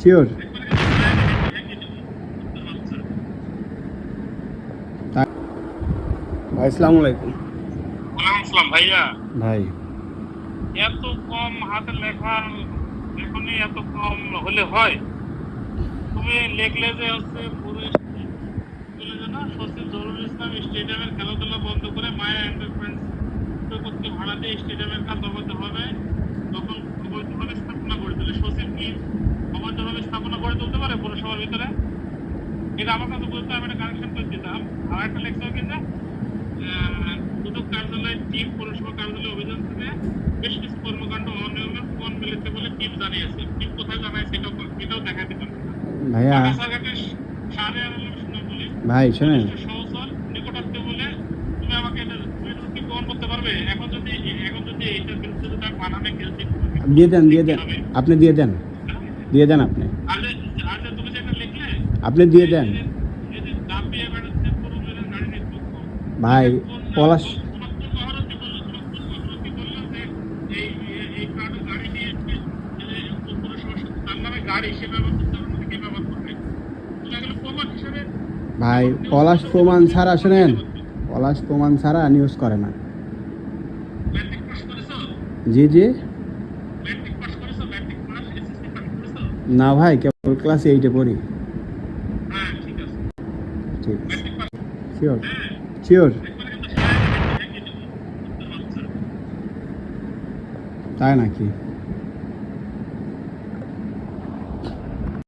Sure ভাই আসসালামু আলাইকুম ওয়ালাইকুম আসসালাম ভাইয়া। ভাই। এত কম হাতে লেখা এখনই এত কম হলে হয়? তুমি লিখলে যে হচ্ছে পুরো যে না? সচিব জরুল ইসলাম স্টেডিয়ামের খেলাধুলা বন্ধ করে মায়া এন্টারপ্রাইজ করতে ভাড়া দিয়ে স্টেডিয়ামের কাজ অবৈধভাবে তখন অবৈধভাবে স্থাপনা করে দিলে সচিব কি অবৈধভাবে স্থাপনা করে তুলতে পারে পৌরসভার ভিতরে। এটা আমার কাছে বলতে আমি একটা কানেকশন করে দিতাম। আর একটা লেখা কি যে দুদক কার্যালয়ের টিম পৌরসভা কার্যালয়ে অভিযান থেকে বেশ কিছু কর্মকাণ্ড অনিয়মের প্রমাণ মিলেছে বলে টিম জানিয়েছে। টিম কোথায় জানায় সেটাও এটাও দেখা দিতাম ভাইয়া সাড়ে আড়াই শোনা বলে। ভাই শোনেন। সহজল নিকটাত্মীয় বলে তুমি আমাকে এটা তুমি কি প্রমাণ করতে পারবে? এখন যদি এখন যদি এইটার বিরুদ্ধে যদি আমি মানহানি খেলছি দিয়ে দেন দিয়ে দেন। আপনি দিয়ে দেন। দিয়ে দেন আপনি। আপনি দিয়ে দেন। ভাই পলাশ ভাই পলাশ প্রমাণ ছাড়া শোনেন। পলাশ প্রমাণ ছাড়া নিউজ করে না। জি জি। না ভাই কেবল ক্লাস এইটে পড়ি। ঠিক শিওর শিওর তাই নাকি?